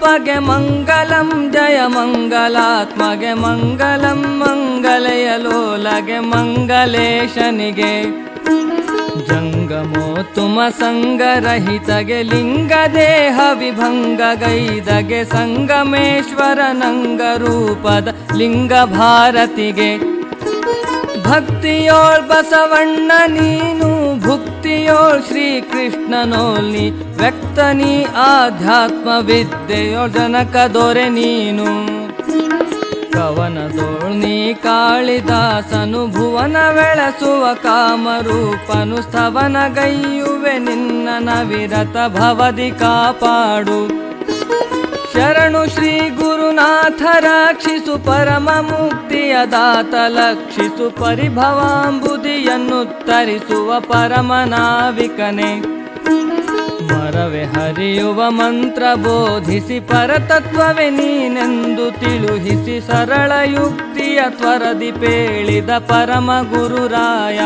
ಅಪ್ಪಗೆ ಮಂಗಲಂ, ಜಯ ಮಂಗಲಾತ್ಮಗೆ ಮಂಗಲಂ ಮಂಗಲೆಯಲೋಲಗೆ ಮಂಗಲೇಶನಿಗೆ. ಜಂಗಮೋತ್ತುಮ ಸಂಗರಹಿತಗೆ ಲಿಂಗ ದೇಹ ವಿಭಂಗ ಗೈದಗೆ ಸಂಗಮೇಶ್ವರ ನಂಗ ರೂಪದ ಲಿಂಗ ಭಾರತಿಗೆ ಭಕ್ತಿಯೋಳ್ ಬಸವಣ್ಣ ನೀನು ಭುಕ್ತಿಯೋಳ್ ಶ್ರೀಕೃಷ್ಣನೋಲ್ ನೀ ವ್ಯಕ್ತನಿ ಆಧ್ಯಾತ್ಮ ವಿದ್ಯೆಯೋಳ್ ಜನಕ ದೊರೆ ನೀನು. ಕವನದೋಳ್ನಿ ಕಾಳಿದಾಸನು, ಭುವನ ಬೆಳಸುವ ಕಾಮರೂಪನು ಸ್ತವನಗೈಯುವೆ ನಿನ್ನ ನವಿರತ ಭವದಿ ಕಾಪಾಡು. ಶರಣು ಶ್ರೀ ಗುರುನಾಥ ರಕ್ಷಿಸು ಪರಮ ಮುಕ್ತಿಯ ದಾತ ಲಕ್ಷಿಸು ಪರಿಭವಾಂಬುದಿಯನ್ನು ತರಿಸುವ ಪರಮ ನಾವಿಕನೆ ಮರವೆ ಹರಿಯುವ ಮಂತ್ರ ಬೋಧಿಸಿ ಪರತತ್ವವೇ ನೀನೆಂದು ತಿಳುಹಿಸಿ ಸರಳ ಯುಕ್ತಿಯ ತ್ವರದಿ ಪೇಳಿದ ಪರಮ ಗುರುರಾಯ.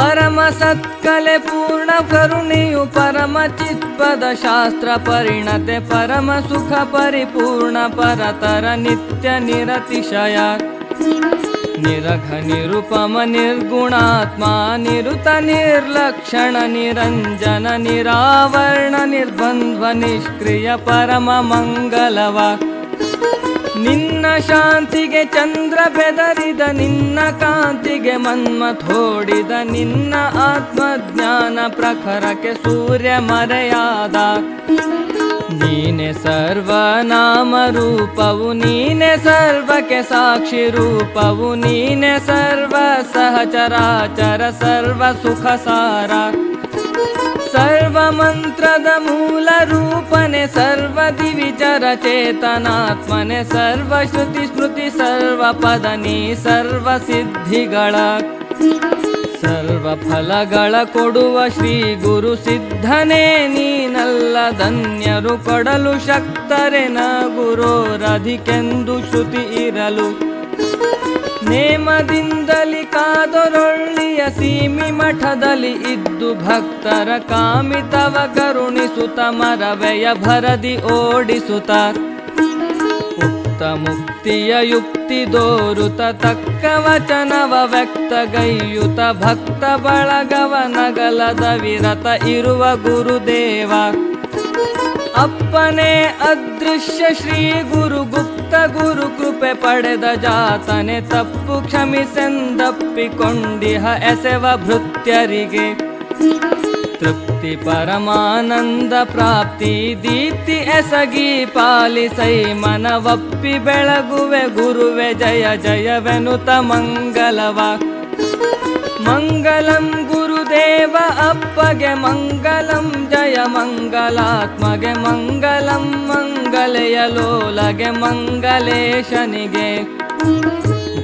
ಪರಮ ಸತ್ಕಲೆ ಪೂರ್ಣ ಕರುಣೆಯು ಪರಮ ಚಿತ್ಪದ ಶಾಸ್ತ್ರ ಪರಿಣತೆ ಪರಮ ಸುಖ ಪರಿಪೂರ್ಣ ಪರತರ ನಿತ್ಯ ನಿರತಿಶಯ. ನಿರಘ ನಿರುಪಮ ನಿರ್ಗುಣಾತ್ಮ ನಿರುತ ನಿರ್ಲಕ್ಷಣ ನಿರಂಜನ ನಿರಾವರಣ ನಿರ್ಬಂಧ ನಿಷ್ಕ್ರಿಯ ಪರಮ ಮಂಗಲವ. ನಿನ್ನ ಶಾಂತಿಗೆ ಚಂದ್ರ ಬೆದರಿದ ನಿನ್ನ ಕಾಂತಿಗೆ ಮನ್ಮಥೋಡಿದ ನಿನ್ನ ಆತ್ಮಜ್ಞಾನ ಪ್ರಖರಕ್ಕೆ ಸೂರ್ಯ ಮರೆಯಾದ ನೀನೆ ಸರ್ವನಾಮ ರೂಪವು ನೀನೆ ಸರ್ವಕ್ಕೆ ಸಾಕ್ಷಿ ರೂಪವು ನೀನೆ ಸರ್ವ ಸಹಚರಾಚರ ಸರ್ವ ಸುಖ ಸಾರ ಸರ್ವ ಮಂತ್ರದ ಮೂಲ ರೂಪನೆ ಸರ್ವ ದಿವಿಚರ ಚೇತನಾತ್ಮನೆ ಸ್ಮೃತಿ ಸರ್ವ ಪದನಿ ಸರ್ವ ಸಿದ್ಧಿಗಳ. ಸರ್ವ ಫಲಗಳ ಕೊಡುವ ಶ್ರೀ ಗುರು ಸಿದ್ಧನೇ ನೀನಲ್ಲ ಧನ್ಯರು ಕೊಡಲು ಶಕ್ತರೆ ನ ಗುರೋರಧಿಕೆಂದು ಶ್ರುತಿ ಇರಲು. ನೇಮದಿಂದಲಿ ಕಾದೊರೊಳ್ಳಿಯ ಸೀಮಿ ಮಠದಲ್ಲಿ ಇದ್ದು ಭಕ್ತರ ಕಾಮಿತವ ಕರುಣಿಸುತ್ತ ಮರವೆಯ ಭರದಿ ಓಡಿಸುತ್ತ ಉಕ್ತ ಮುಕ್ತಿಯ ಯುಕ್ತಿ ದೋರುತ ತಕ್ಕ ವಚನವ ವ್ಯಕ್ತಗೈಯುತ ಭಕ್ತ ಬಳಗವ ನಗಲದ ವಿರತ ಇರುವ ಗುರುದೇವ. ಅಪ್ಪನೇ ಅದೃಶ್ಯ ಶ್ರೀ ಗುರು ಗುಪ್ತ ಗುರು ಕೃಪೆ ಪಡೆದ ಜಾತನೆ ತಪ್ಪು ಕ್ಷಮಿಸೆಂದಪ್ಪಿಕೊಂಡಿಹ ಎಸೆವ ಭೃತ್ಯರಿಗೆ. ತೃಪ್ತಿ ಪರಮಾನಂದ ಪ್ರಾಪ್ತಿ ದೀಪ್ತಿ ಎಸಗಿ ಪಾಲಿಸೈ ಮನವಪ್ಪಿ ಬೆಳಗುವೆ ಗುರುವೆ ಜಯ ಜಯವೆನುತ ಮಂಗಲವ. ಮಂಗಲಂ ಅಪ್ಪಗೆ ಮಂಗಲಂ, ಜಯ ಮಂಗಲಾತ್ಮಗೆ ಮಂಗಲಂ ಮಂಗಲೆಯಲೋಲಗೆ ಮಂಗಲೇಶನಿಗೆ.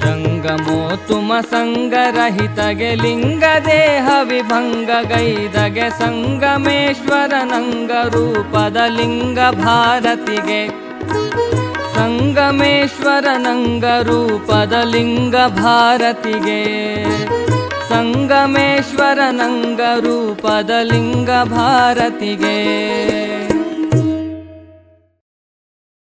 ಜಂಗಮೋತ್ತುಮ ಸಂಗರಹಿತಗೆ ಲಿಂಗ ದೇಹ ವಿಭಂಗಗೈದಗೆ ಸಂಗಮೇಶ್ವರ ನಂಗ ರೂಪದ ಲಿಂಗ ಭಾರತಿಗೆ. ಸಂಗಮೇಶ್ವರ ಸಂಗಮೇಶ್ವರ ನಂಗ ರೂಪದ ಲಿಂಗ ಭಾರತಿಗೆ